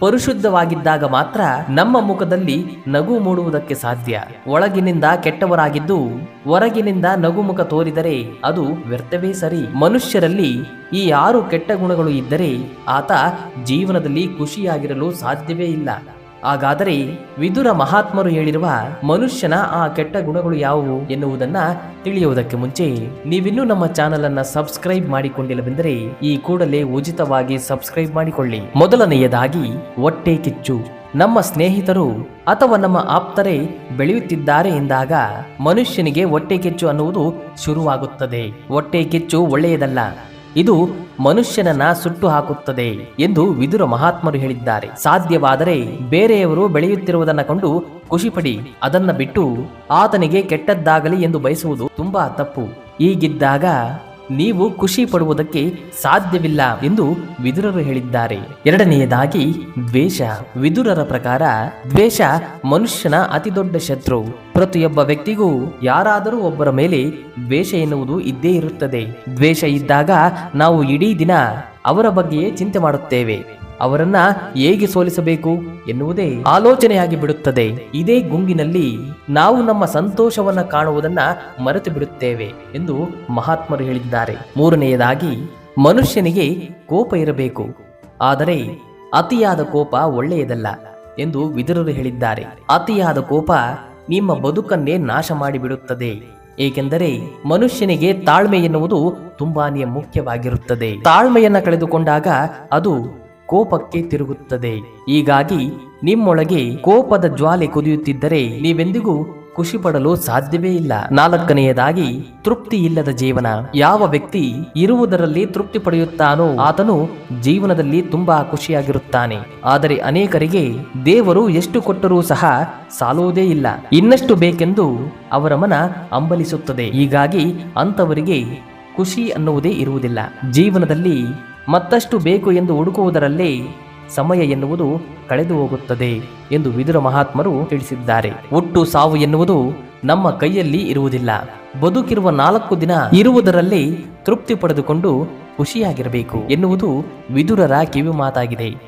ಪರಿಶುದ್ಧವಾಗಿದ್ದಾಗ ಮಾತ್ರ ನಮ್ಮ ಮುಖದಲ್ಲಿ ನಗು ಮೂಡುವುದಕ್ಕೆ ಸಾಧ್ಯ. ಒಳಗಿನಿಂದ ಕೆಟ್ಟವರಾಗಿದ್ದು ಹೊರಗಿನಿಂದ ನಗುಮುಖ ತೋರಿದರೆ ಅದು ವ್ಯರ್ಥವೇ ಸರಿ. ಮನುಷ್ಯರಲ್ಲಿ ಈ ಆರು ಕೆಟ್ಟ ಗುಣಗಳು ಇದ್ದರೆ ಆತ ಜೀವನದಲ್ಲಿ ಖುಷಿಯಾಗಿರಲು ಸಾಧ್ಯವೇ ಇಲ್ಲ. ಹಾಗಾದರೆ ವಿದುರ ಮಹಾತ್ಮರು ಹೇಳಿರುವ ಮನುಷ್ಯನ ಆ ಕೆಟ್ಟ ಗುಣಗಳು ಯಾವುವು ಎನ್ನುವುದನ್ನ ತಿಳಿಯುವುದಕ್ಕೆ ಮುಂಚೆ ನೀವಿನ್ನೂ ನಮ್ಮ ಚಾನೆಲ್ ಅನ್ನ ಸಬ್ಸ್ಕ್ರೈಬ್ ಮಾಡಿಕೊಂಡಿಲ್ಲವೆಂದರೆ ಈ ಕೂಡಲೇ ಉಚಿತವಾಗಿ ಸಬ್ಸ್ಕ್ರೈಬ್ ಮಾಡಿಕೊಳ್ಳಿ. ಮೊದಲನೆಯದಾಗಿ, ಹೊಟ್ಟೆ ಕಿಚ್ಚು. ನಮ್ಮ ಸ್ನೇಹಿತರು ಅಥವಾ ನಮ್ಮ ಆಪ್ತರೇ ಬೆಳೆಯುತ್ತಿದ್ದಾರೆ ಎಂದಾಗ ಮನುಷ್ಯನಿಗೆ ಹೊಟ್ಟೆ ಕಿಚ್ಚು ಅನ್ನುವುದು ಶುರುವಾಗುತ್ತದೆ. ಹೊಟ್ಟೆ ಕಿಚ್ಚು ಒಳ್ಳೆಯದಲ್ಲ. ಇದು ಮನುಷ್ಯನನ್ನ ಸುಟ್ಟು ಹಾಕುತ್ತದೆ ಎಂದು ವಿದುರ ಮಹಾತ್ಮರು ಹೇಳಿದ್ದಾರೆ. ಸಾಧ್ಯವಾದರೆ ಬೇರೆಯವರು ಬೆಳೆಯುತ್ತಿರುವುದನ್ನು ಕಂಡು ಖುಷಿಪಡಿ, ಅದನ್ನ ಬಿಟ್ಟು ಆತನಿಗೆ ಕೆಟ್ಟದ್ದಾಗಲಿ ಎಂದು ಬಯಸುವುದು ತುಂಬಾ ತಪ್ಪು. ಹೀಗಿದ್ದಾಗ ನೀವು ಖುಷಿ ಪಡುವುದಕ್ಕೆ ಸಾಧ್ಯವಿಲ್ಲ ಎಂದು ವಿದುರರು ಹೇಳಿದ್ದಾರೆ. ಎರಡನೆಯದಾಗಿ, ದ್ವೇಷ. ವಿದುರರ ಪ್ರಕಾರ, ದ್ವೇಷ ಮನುಷ್ಯನ ಅತಿದೊಡ್ಡ ಶತ್ರು. ಪ್ರತಿಯೊಬ್ಬ ವ್ಯಕ್ತಿಗೂ ಯಾರಾದರೂ ಒಬ್ಬರ ಮೇಲೆ ದ್ವೇಷ ಎನ್ನುವುದು ಇದ್ದೇ ಇರುತ್ತದೆ. ದ್ವೇಷ ಇದ್ದಾಗ ನಾವು ಇಡೀ ದಿನ ಅವರ ಬಗ್ಗೆಯೇ ಚಿಂತೆ ಮಾಡುತ್ತೇವೆ. ಅವರನ್ನ ಹೇಗೆ ಸೋಲಿಸಬೇಕು ಎನ್ನುವುದೇ ಆಲೋಚನೆಯಾಗಿ ಬಿಡುತ್ತದೆ. ಇದೇ ಗುಂಗಿನಲ್ಲಿ ನಾವು ನಮ್ಮ ಸಂತೋಷವನ್ನ ಕಾಣುವುದನ್ನ ಮರೆತು ಬಿಡುತ್ತೇವೆ ಎಂದು ಮಹಾತ್ಮರು ಹೇಳಿದ್ದಾರೆ. ಮೂರನೆಯದಾಗಿ, ಮನುಷ್ಯನಿಗೆ ಕೋಪ ಇರಬೇಕು. ಆದರೆ ಅತಿಯಾದ ಕೋಪ ಒಳ್ಳೆಯದಲ್ಲ ಎಂದು ವಿದುರರು ಹೇಳಿದ್ದಾರೆ. ಅತಿಯಾದ ಕೋಪ ನಿಮ್ಮ ಬದುಕನ್ನೇ ನಾಶ ಮಾಡಿಬಿಡುತ್ತದೆ. ಏಕೆಂದರೆ ಮನುಷ್ಯನಿಗೆ ತಾಳ್ಮೆ ಎನ್ನುವುದು ತುಂಬಾನೇ ಮುಖ್ಯವಾಗಿರುತ್ತದೆ. ತಾಳ್ಮೆಯನ್ನ ಕಳೆದುಕೊಂಡಾಗ ಅದು ಕೋಪಕ್ಕೆ ತಿರುಗುತ್ತದೆ. ಹೀಗಾಗಿ ನಿಮ್ಮೊಳಗೆ ಕೋಪದ ಜ್ವಾಲೆ ಕುದಿಯುತ್ತಿದ್ದರೆ ನೀವೆಂದಿಗೂ ಖುಷಿ ಪಡಲು ಸಾಧ್ಯವೇ ಇಲ್ಲ. ನಾಲ್ಕನೆಯದಾಗಿ ತೃಪ್ತಿ ಇಲ್ಲದ ಜೀವನ. ಯಾವ ವ್ಯಕ್ತಿ ಇರುವುದರಲ್ಲಿ ತೃಪ್ತಿ ಪಡೆಯುತ್ತಾನೋ ಆತನು ಜೀವನದಲ್ಲಿ ತುಂಬಾ ಖುಷಿಯಾಗಿರುತ್ತಾನೆ. ಆದರೆ ಅನೇಕರಿಗೆ ದೇವರು ಎಷ್ಟು ಕೊಟ್ಟರೂ ಸಹ ಸಾಲುವುದೇ ಇಲ್ಲ. ಇನ್ನಷ್ಟು ಬೇಕೆಂದು ಅವರ ಮನ ಅಂಬಲಿಸುತ್ತದೆ ಹೀಗಾಗಿ ಅಂತವರಿಗೆ ಖುಷಿ ಅನ್ನುವುದೇ ಇರುವುದಿಲ್ಲ. ಜೀವನದಲ್ಲಿ ಮತ್ತಷ್ಟು ಬೇಕು ಎಂದು ಹುಡುಕುವುದರಲ್ಲೇ ಸಮಯ ಎನ್ನುವುದು ಕಳೆದು ಹೋಗುತ್ತದೆ ಎಂದು ವಿದುರ ಮಹಾತ್ಮರು ತಿಳಿಸಿದ್ದಾರೆ. ಒಟ್ಟು ಸಾವು ಎನ್ನುವುದು ನಮ್ಮ ಕೈಯಲ್ಲಿ ಇರುವುದಿಲ್ಲ. ಬದುಕಿರುವ ನಾಲ್ಕು ದಿನ ಇರುವುದರಲ್ಲಿ ತೃಪ್ತಿ ಪಡೆದುಕೊಂಡು ಖುಷಿಯಾಗಿರಬೇಕು ಎನ್ನುವುದು ವಿದುರರ ಕಿವಿ ಮಾತಾಗಿದೆ